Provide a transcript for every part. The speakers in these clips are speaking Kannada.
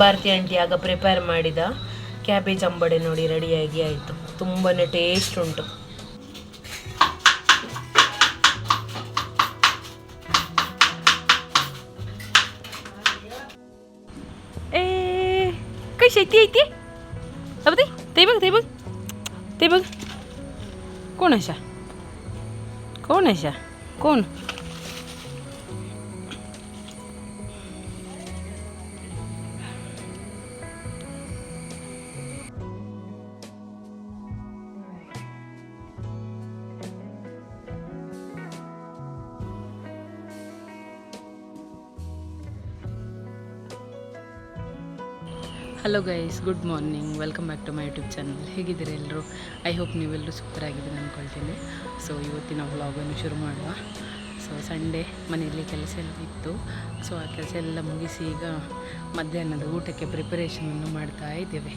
ಭಾರತಿ ಆಂಟಿ ಆಗ ಪ್ರಿಪೇರ್ ಮಾಡಿದ ಕ್ಯಾಬೇಜ್ ಅಂಬಡೆ ನೋಡಿ ರೆಡಿಯಾಗಿ ಆಯಿತು ತುಂಬಾ ಟೇಸ್ಟ್ ಉಂಟು ಏ ಕೈ ಶಕ್ತಿ ಐತಿ ಅಬದಿ ತೈಬಗ್ ತೈಬಗ್ ತೈಬಗ್ ಕೋಣ Asha Kona Asha Kona hello guys good morning welcome back to my YouTube channel ಹೇಗಿದ್ದೀರಿ ಎಲ್ಲರೂ? ಐ ಹೋಪ್ ನೀವೆಲ್ಲರೂ ಸೂಪರ್ ಆಗಿದ್ದೀರಿ ಅಂದ್ಕೊಳ್ತೀನಿ ಸೊ ಇವತ್ತಿನ ವ್ಲಾಗನ್ನು ಶುರು ಮಾಡುವ ಸೊ ಸಂಡೇ ಮನೆಯಲ್ಲಿ ಕೆಲಸ ಎಲ್ಲ ಇತ್ತು. ಸೊ ಆ ಕೆಲಸ ಎಲ್ಲ ಮುಗಿಸಿ ಈಗ ಮಧ್ಯಾಹ್ನದ ಊಟಕ್ಕೆ ಪ್ರಿಪರೇಷನನ್ನು ಮಾಡ್ತಾ ಇದ್ದೇವೆ.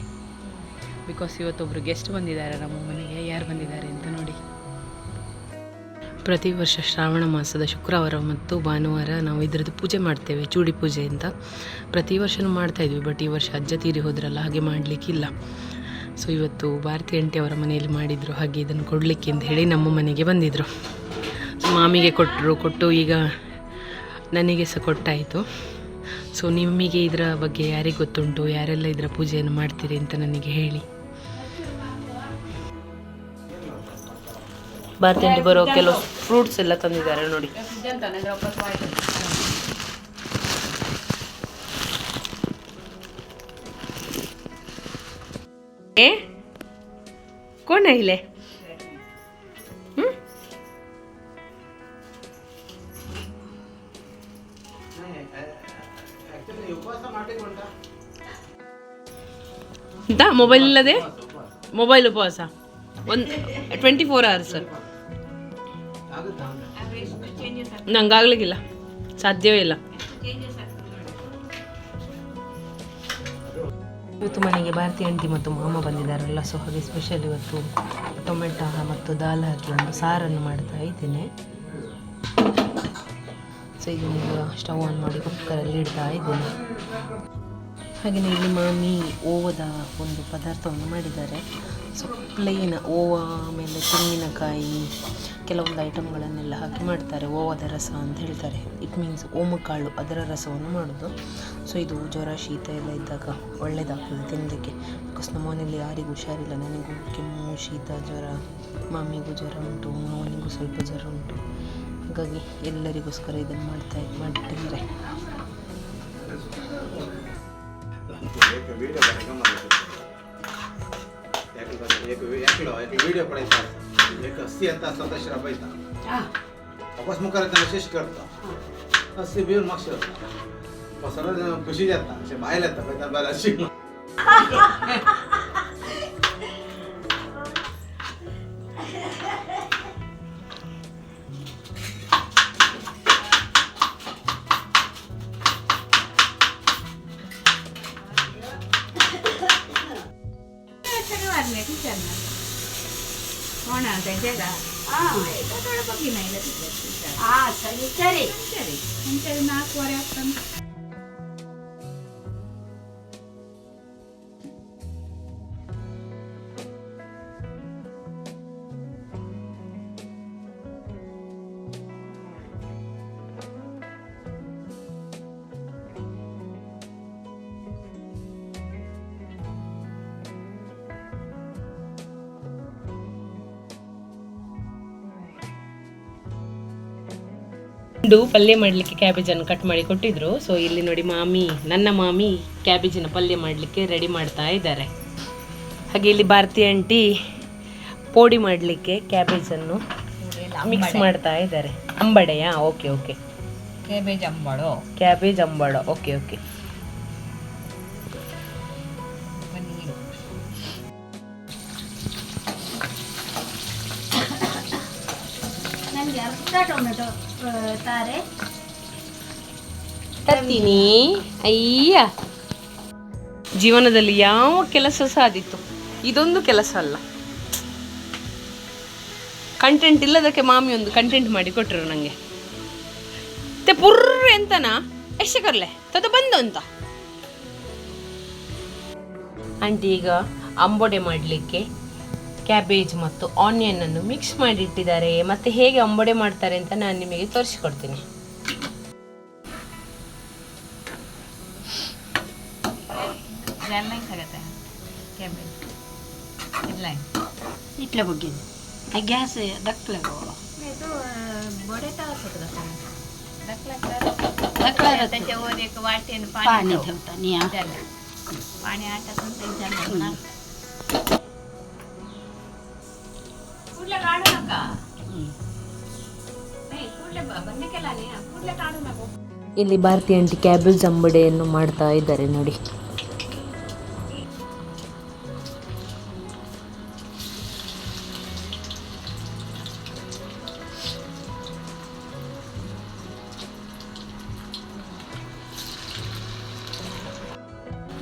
ಬಿಕಾಸ್ ಇವತ್ತೊಬ್ಬರು ಗೆಸ್ಟ್ ಬಂದಿದ್ದಾರೆ ನಮ್ಮ ಮನೆಗೆ. ಯಾರು ಬಂದಿದ್ದಾರೆ ಅಂತ ನೋಡಿ. ಪ್ರತಿ ವರ್ಷ ಶ್ರಾವಣ ಮಾಸದ ಶುಕ್ರವಾರ ಮತ್ತು ಭಾನುವಾರ ನಾವು ಇದರದ್ದು ಪೂಜೆ ಮಾಡ್ತೇವೆ, ಚೂಡಿ ಪೂಜೆ ಅಂತ. ಪ್ರತಿ ವರ್ಷನೂ ಮಾಡ್ತಾ ಇದ್ವಿ, ಬಟ್ ಈ ವರ್ಷ ಅಜ್ಜ ತೀರಿ ಹೋದ್ರಲ್ಲ, ಹಾಗೆ ಮಾಡಲಿಕ್ಕಿಲ್ಲ ಸೊ ಇವತ್ತು ಭಾರತಿ ಆಂಟಿ ಅವರ ಮನೆಯಲ್ಲಿ ಮಾಡಿದರು, ಹಾಗೆ ಇದನ್ನು ಕೊಡಲಿಕ್ಕೆ ಅಂತ ಹೇಳಿ ನಮ್ಮ ಮನೆಗೆ ಬಂದಿದ್ದರು ಮಾಮಿಗೆ ಕೊಟ್ಟರು, ಕೊಟ್ಟು ಈಗ ನನಗೆ ಸಹ ಕೊಟ್ಟಾಯಿತು. ಸೊ ನಿಮಗೆ ಇದರ ಬಗ್ಗೆ ಯಾರಿಗೆ ಗೊತ್ತುಂಟು, ಯಾರೆಲ್ಲ ಇದರ ಪೂಜೆಯನ್ನು ಮಾಡ್ತೀರಿ ಅಂತ ನನಗೆ ಹೇಳಿ. ಭಾರತೀಯ ಬರೋ ಕೆಲವು ಫ್ರೂಟ್ಸ್ ಎಲ್ಲ ತಂದಿದ್ದಾರೆ ನೋಡಿ. ಏ? ಕೋಣ ಇಲ್ಲೇ? ಮೊಬೈಲ್ ಇಲ್ಲದೆ? ಮೊಬೈಲ್ ಉಪವಾಸ? ಒಂದು ಟ್ವೆಂಟಿ ಫೋರ್ ಅವರ್ಸ್ ನಂಗಾಗ್ಲಿಕ್ಕಿಲ್ಲ. ಸಾಧ್ಯವೇ ಇಲ್ಲ. ಇವತ್ತು ಮನೆಗೆ ಭಾರತಿ ಅಂಟಿ ಮತ್ತು ಮಾಮ ಬಂದಿದ್ದಾರಲ್ಲ ಸೊ ಹಾಗೆ ಸ್ಪೆಷಲ್ ಇವತ್ತು ಟೊಮೆಟೊ ಮತ್ತು ದಾಲ್ ಹಾಕಿ ಒಂದು ಸಾರನ್ನು ಮಾಡ್ತಾ ಇದ್ದೇನೆ. ಸೊ ಈಗ ಸ್ಟವ್ ಆನ್ ಮಾಡಿ ಕುಕ್ಕರಲ್ಲಿ ಇಡ್ತಾ ಇದ್ದೇನೆ. ಹಾಗೆಯೇ ಇಲ್ಲಿ ಮಾಮಿ ಓವದ ಒಂದು ಪದಾರ್ಥವನ್ನು ಮಾಡಿದ್ದಾರೆ. ಸೊ ಪ್ಲೇನ್ ಓವ, ಆಮೇಲೆ ತೆಂಗಿನಕಾಯಿ, ಕೆಲವೊಂದು ಐಟಮ್ಗಳನ್ನೆಲ್ಲ ಹಾಕಿ ಮಾಡ್ತಾರೆ. ಓವದ ರಸ ಅಂತ ಹೇಳ್ತಾರೆ. ಇಟ್ ಮೀನ್ಸ್ ಓಮಕಾಳು ಅದರ ರಸವನ್ನು ಮಾಡೋದು. ಸೊ ಇದು ಜ್ವರ, ಶೀತ ಎಲ್ಲ ಇದ್ದಾಗ ಒಳ್ಳೆಯದಾಗ್ತದೆ ತಿನ್ನಲಿಕ್ಕೆ ಬಿಕಾಸ್ ನಮ್ಮ ಮನೆಯಲ್ಲಿ ಯಾರಿಗೂ ಹುಷಾರಿಲ್ಲ. ನನಗೂ ಕೆಮ್ಮು, ಶೀತ, ಜ್ವರ, ಮಾಮಿಗೂ ಜ್ವರ ಉಂಟು ಮಾವನಿಗೂ ಸ್ವಲ್ಪ ಜ್ವರ ಉಂಟು. ಹಾಗಾಗಿ ಎಲ್ಲರಿಗೋಸ್ಕರ ಇದನ್ನು ಮಾಡ್ತಾ ಮಾಡಿಟ್ಟಿದ್ದಾರೆ एक व्हिडिओ एक एकलो एक व्हिडिओ पडायचा एक हस्सी येता स्वतः श्राबायचा वापस मुखार येताना करता हस्सी बिवन मागशी वता खुशी जाता अशें भायले येता पळयता भायला अशी ಸರಿ ಇಂದು ಪಲ್ಯ ಮಾಡಲಿಕ್ಕೆ ಕ್ಯಾಬೇಜನ್ನು ಕಟ್ ಮಾಡಿ ಕೊಟ್ಟಿದ್ರು. ಸೊ ಇಲ್ಲಿ ನೋಡಿ ಮಾಮಿ ನನ್ನ ಮಾಮಿ ಕ್ಯಾಬೇಜಿನ ಪಲ್ಯ ಮಾಡಲಿಕ್ಕೆ ರೆಡಿ ಮಾಡ್ತಾ ಇದ್ದಾರೆ. ಹಾಗೆ ಇಲ್ಲಿ ಭಾರತಿ ಆಂಟಿ ಪೋಡಿ ಮಾಡಲಿಕ್ಕೆ ಕ್ಯಾಬೇಜನ್ನು ಮಿಕ್ಸ್ ಮಾಡ್ತಾ ಇದ್ದಾರೆ. ಅಂಬಡೆಯಾ? ಓಕೆ ಓಕೆ ಕ್ಯಾಬೇಜ್ ಅಂಬಾಡ. ಕ್ಯಾಬೇಜ್ ಅಂಬಾಡ. ಓಕೆ ಓಕೆ ನನಗೆ ಅರ್ಧ ಟೊಮೆಟೊ. ತಾರೆ ತತ್ತೀನಿ ಅಯ್ಯ. ಜೀವನದಲ್ಲಿ ಯಾವ ಕೆಲಸ ಸಾಧಿತ್ತು? ಇದೊಂದು ಕೆಲಸ ಅಲ್ಲ. ಕಂಟೆಂಟ್ ಇಲ್ಲದಕ್ಕೆ ಮಾಮಿ ಒಂದು ಕಂಟೆಂಟ್ ಮಾಡಿ ಕೊಟ್ಟರು ನನಗೆ ತೆ ಪುರ್ರ ಎಂತನ ಎಷ್ಟೇ ಕರ್ಲೆ ತದ ಬಂದು ಅಂತ. ಆಂಟಿ ಈಗ ಅಂಬೋಡೆ ಮಾಡಲಿಕ್ಕೆ ಕ್ಯಾಬೇಜ್ ಮತ್ತು ಆನಿಯನ್ ಅನ್ನು ಮಿಕ್ಸ್ ಮಾಡಿಟ್ಟಿದ್ದಾರೆ ಮತ್ತೆ ಹೇಗೆ ಅಂಬೊಡೆ ಮಾಡ್ತಾರೆ ಅಂತ ನಾನು ನಿಮಗೆ ತೋರಿಸಿಕೊಡ್ತೀನಿ ಜಾರ್ಲೈನ್ ಆಗತ್ತೆ ಕ್ಯಾಬೇಜ್ ಇಲ್ಲ इतल्या बघेन गॅस दाखला गो तो ಇಲ್ಲಿ ಭಾರತೀಯ ಆಂಟಿ ಕ್ಯಾಬೇಜ್ ಅಂಬಡೆಯನ್ನು ಮಾಡ್ತಾ ಇದ್ದಾರೆ ನೋಡಿ.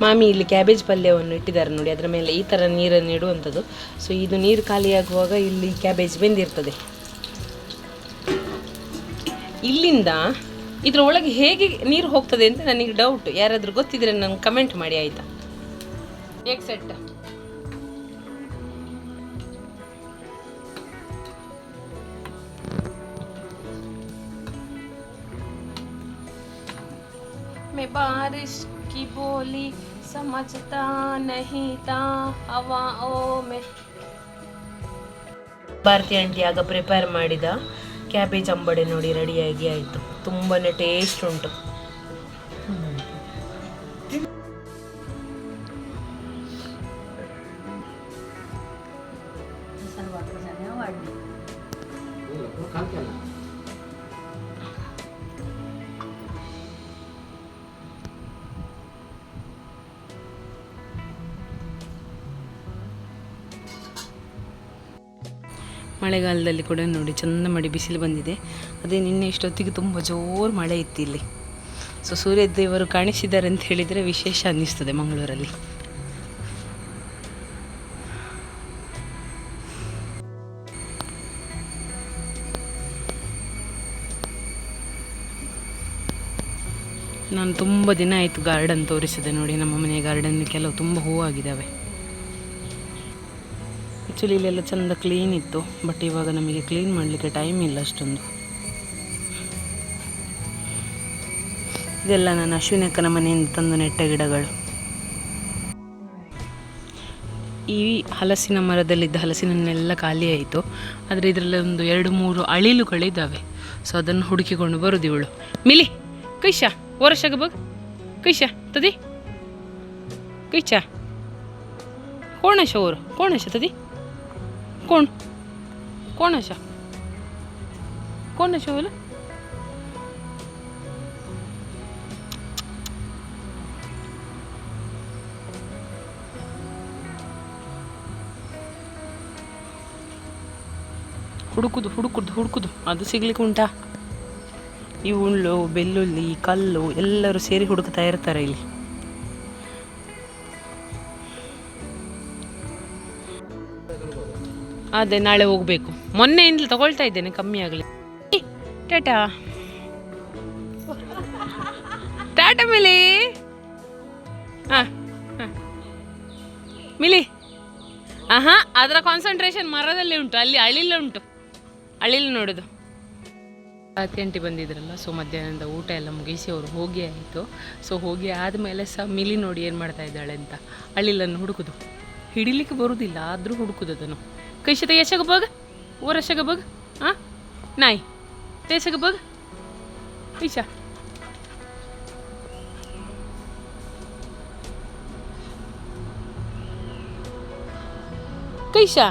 ಮಾಮಿ ಇಲ್ಲಿ ಕ್ಯಾಬೇಜ್ ಪಲ್ಯವನ್ನು ಇಟ್ಟಿದ್ದಾರೆ ನೋಡಿ ಅದರ ಮೇಲೆ ಈ ಥರ ನೀರನ್ನು ಇಡುವಂಥದ್ದು ಸೊ ಇದು ನೀರು ಖಾಲಿಯಾಗುವಾಗ ಇಲ್ಲಿ ಕ್ಯಾಬೇಜ್ ಬೆಂದಿರ್ತದೆ ಇಲ್ಲಿಂದ ಇದ್ರ ಒಳಗೆ ಹೇಗೆ ನೀರು ಹೋಗ್ತದೆ ಅಂತ ನನಗೆ ಡೌಟ್ ಯಾರಾದರೂ ಗೊತ್ತಿದ್ರೆ ನಂಗೆ ಕಮೆಂಟ್ ಮಾಡಿ ಆಯಿತಾ ಏಕ್ ಸೆಟ್ मैं बारिश की बोली समझता नहीं था हवाओं में ಭಾರತಿ ಆಂಟಿ ಆಗ ಪ್ರಿಪೇರ್ ಮಾಡಿದ ಕ್ಯಾಬೇಜ್ ಅಂಬಡೆ ನೋಡಿ ರೆಡಿಯಾಗಿ ಆಯಿತು ತುಂಬಾ ಟೇಸ್ಟ್ ಉಂಟು सर्व ಮಳೆಗಾಲದಲ್ಲಿ ಕೂಡ ನೋಡಿ ಚೆಂದ ಮಾಡಿ ಬಿಸಿಲು ಬಂದಿದೆ. ಅದೇ ನಿನ್ನೆ ಇಷ್ಟೊತ್ತಿಗೆ ತುಂಬ ಜೋರು ಮಳೆ ಇತ್ತು ಇಲ್ಲಿ. ಸೊ ಸೂರ್ಯ ದೇವರು ಕಾಣಿಸಿದ್ದಾರೆ ಅಂತ ಹೇಳಿದರೆ ವಿಶೇಷ ಅನ್ನಿಸ್ತದೆ ಮಂಗಳೂರಲ್ಲಿ. ನಾನು ತುಂಬ ದಿನ ಆಯಿತು ಗಾರ್ಡನ್ ತೋರಿಸಿದೆ ನೋಡಿ. ನಮ್ಮ ಮನೆಯ ಗಾರ್ಡನ್ ಕೆಲವು ತುಂಬ ಹೂವಾಗಿದ್ದಾವೆ. ಆ್ಯಕ್ಚುಲಿ ಇಲ್ಲೆಲ್ಲ ಚಂದ ಕ್ಲೀನ್ ಇತ್ತು ಬಟ್ ಇವಾಗ ನಮಗೆ ಕ್ಲೀನ್ ಮಾಡಲಿಕ್ಕೆ ಟೈಮ್ ಇಲ್ಲ ಅಷ್ಟೊಂದು. ಇದೆಲ್ಲ ನಾನು ಅಶ್ವಿನಕ್ಕನ ಮನೆಯಿಂದ ತಂದು ನೆಟ್ಟ ಗಿಡಗಳು. ಈ ಹಲಸಿನ ಮರದಲ್ಲಿದ್ದ ಹಲಸಿನನ್ನೆಲ್ಲ ಖಾಲಿಯಾಯಿತು ಆದರೆ ಇದರಲ್ಲಿ ಒಂದು ಎರಡು, ಮೂರು ಅಳಿಲುಗಳಿದ್ದಾವೆ ಸೊ ಅದನ್ನು ಹುಡುಕಿಕೊಂಡು ಬರೋದು ಇವಳು. ಮಿಲಿ, ಕೈಶಾ ವರ್ಷಗ ಬಗ್. ಕೈಶಾ, ತದಿ. ಕೈಶಾ. ಕೋಣಶ ಅವರು, ಕೋಣಶ, ತದಿ. કોણ કોણ હશે કોણ હશે બોલો ಹುಡುಕುದು ಹುಡುಕುದು ಹುಡುಕುದು ಅದು ಸಿಗ್ಲಿಕ್ಕೆ ಉಂಟಾ? ಈ ಉಳ್ಳು ಬೆಳ್ಳುಳ್ಳಿ, ಕಲ್ಲು ಎಲ್ಲರೂ ಸೇರಿ ಹುಡುಕ್ತಾ ಇರ್ತಾರೆ ಇಲ್ಲಿ. ಅದೇ ನಾಳೆ ಹೋಗಬೇಕು. ಮೊನ್ನೆಯಿಂದ ತಗೊಳ್ತಾ ಇದ್ದೇನೆ, ಕಮ್ಮಿ ಆಗಲಿ. ಟಾಟಾ. ಟಾಟಾ ಮಿಲಿ. ಹಾಂ ಹಾಂ ಮಿಲಿ. ಆಹಾ, ಅದರ ಕಾನ್ಸಂಟ್ರೇಷನ್ ಮರದಲ್ಲಿ ಉಂಟು, ಅಲ್ಲಿ ಅಳಿಲು ಉಂಟು. ಅಳಿಲು ನೋಡೋದು. ಆಂಟಿ ಬಂದಿದ್ರಲ್ಲ ಸೊ ಮಧ್ಯಾಹ್ನದ ಊಟ ಎಲ್ಲ ಮುಗಿಸಿ ಅವರು ಹೋಗಿ ಆಯಿತು. ಸೊ ಹೋಗಿ ಆದಮೇಲೆ ಸಹ ಮಿಲಿ ನೋಡಿ ಏನು ಮಾಡ್ತಾ ಇದ್ದಾಳೆ ಅಂತ ಅಳಿಲನ್ನು ಹುಡುಕುದು. ಹಿಡಿಲಿಕ್ಕೆ ಬರುವುದಿಲ್ಲ ಆದರೂ ಹುಡುಕುದು ಅದನ್ನು. ಕೈಶ ತೆಗೆಸಗ ಬಗ್ ಓರಸಗ ಬಗ್ ಹಾಂ ನಾಯಿ बघ ಬಗ್ कैशा अशा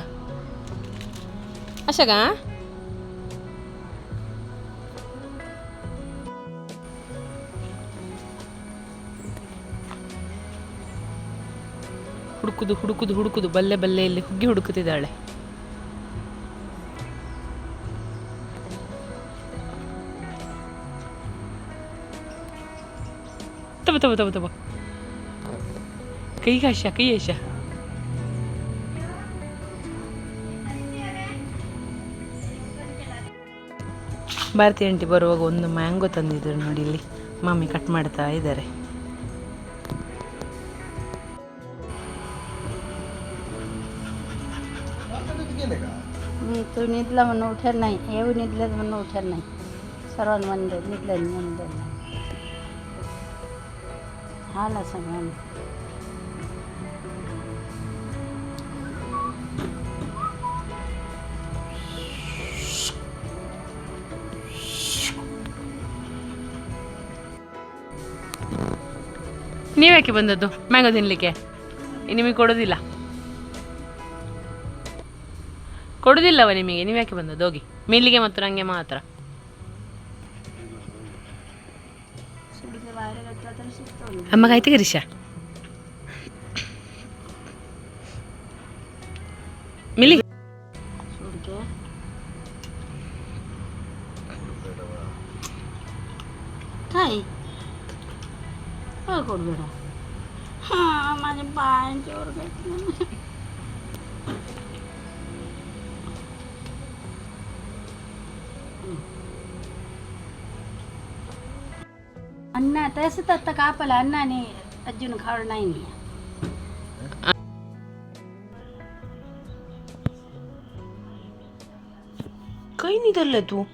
ಅಶಗ ಹುಡುಕುದು ಹುಡುಕುದು ಹುಡುಕುದು, ಬಲ್ಲೆ ಬಲ್ಲೆ ಇಲ್ಲಿ ಹುಗ್ಗಿ ಹುಡುಕುತ್ತಿದ್ದಾಳೆ. ತಗೋ ಬಾ ತಗೋ ಬಾ ಕೈ ಕಾಶ ಕೈ ಯಶ ಭಾರತಿ ಆಂಟಿ ಬರುವಾಗ ಒಂದು ಮ್ಯಾಂಗೋ ತಂದಿದ್ದರು ನೋಡಿ ಇಲ್ಲಿ. ಮಮ್ಮಿ ಕಟ್ ಮಾಡ್ತಾ ಇದ್ದಾರೆ. ನಿದ್ಲ ಮನ್ನ ಉಠಾರ್ ನಾಯಿ ಯಾವ ನಿದ್ಲ ಮನ್ನ ಉಠಾರ್ ನಾಯಿ. ಸರ್ ಒಂದು ಮಂದಿ ನಿದ್ಲ Hala sa ನೀವ್ಯಾಕೆ ಬಂದದ್ದು? ಮ್ಯಾಂಗೋ ತಿನ್ನಲಿಕ್ಕೆ ನಿಮಗೆ ಕೊಡೋದಿಲ್ಲ. ಕೊಡೋದಿಲ್ಲವ ನಿಮಗೆ, ನೀವ್ಯಾಕೆ ಬಂದದ್ದು? ಹೋಗಿ. ಮಿಲ್ಲಿಗೆ ಮತ್ತು ನನಗೆ ಮಾತ್ರ. ಸುಡಿಗೆ ಬಾಯಿಗೆ ಹತ್ತಿರ ಸಿಗ್ತದೆ ಅಮ್ಮಗ ಆಯ್ತು ಗಿರೀಶ ಮಿಲಿ ಅಣ್ಣ તસ તક આપેલા અન્નાની અર્જુન ખબર નહીં કઈ નહીં કરલે તું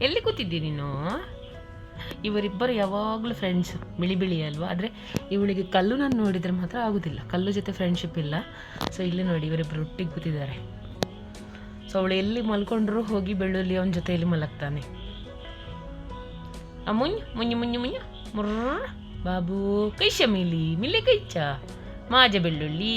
ಎಲ್ಲಿ ಕೂತಿದ್ದಿ ನೀನು ಇವರಿಬ್ಬರು ಯಾವಾಗಲೂ ಫ್ರೆಂಡ್ಸ್ ಬಿಳಿ ಬಿಳಿ ಅಲ್ವಾ ಆದರೆ ಇವಳಿಗೆ ಕಲ್ಲು ನಾನು ನೋಡಿದರೆ ಮಾತ್ರ ಆಗೋದಿಲ್ಲ ಕಲ್ಲು ಜೊತೆ ಫ್ರೆಂಡ್ಶಿಪ್ ಇಲ್ಲ ಸೊ ಇಲ್ಲಿ ನೋಡಿ ಇವರಿಬ್ಬರು ಒಟ್ಟಿಗೆ ಕೂತಿದ್ದಾರೆ ಸೊ ಅವಳು ಎಲ್ಲಿ ಮಲ್ಕೊಂಡ್ರು ಹೋಗಿ ಬೆಳ್ಳುಳ್ಳಿ ಅವನ ಜೊತೆಯಲ್ಲಿ ಮಲಗ್ತಾನೆ. ಅಮುಂಜ್ ಮುಯ್ ಮುಯ್ಯು ಮುಯ್ಯು ಮುರ್ರ. ಬಾಬು ಕೈಶ ಮಿಲಿ ಮಿಲಿ ಕೈಚ ಮಾಜ ಬೆಳ್ಳುಳ್ಳಿ.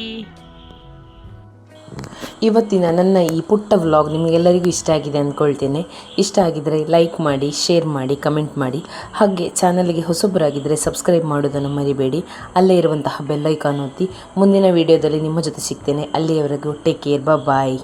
ಇವತ್ತಿನ ನನ್ನ ಈ ಪುಟ್ಟ ವ್ಲಾಗ್ ನಿಮಗೆಲ್ಲರಿಗೂ ಇಷ್ಟ ಆಗಿದೆ ಅಂದ್ಕೊಳ್ತೇನೆ. ಇಷ್ಟ ಆಗಿದರೆ ಲೈಕ್ ಮಾಡಿ ಶೇರ್ ಮಾಡಿ ಕಮೆಂಟ್ ಮಾಡಿ. ಹಾಗೆ ಚಾನಲ್ಗೆ ಹೊಸೊಬ್ಬರಾಗಿದ್ದರೆ ಸಬ್ಸ್ಕ್ರೈಬ್ ಮಾಡೋದನ್ನು ಮರಿಬೇಡಿ. ಅಲ್ಲೇ ಇರುವಂತಹ ಬೆಲ್ಲೈಕಾನ್ ಒತ್ತಿ ಮುಂದಿನ ವೀಡಿಯೋದಲ್ಲಿ ನಿಮ್ಮ ಜೊತೆ ಸಿಗ್ತೇನೆ. ಅಲ್ಲಿಯವರೆಗೂ ಟೇಕ್ ಕೇರ್ ಬಾ ಬಾಯ್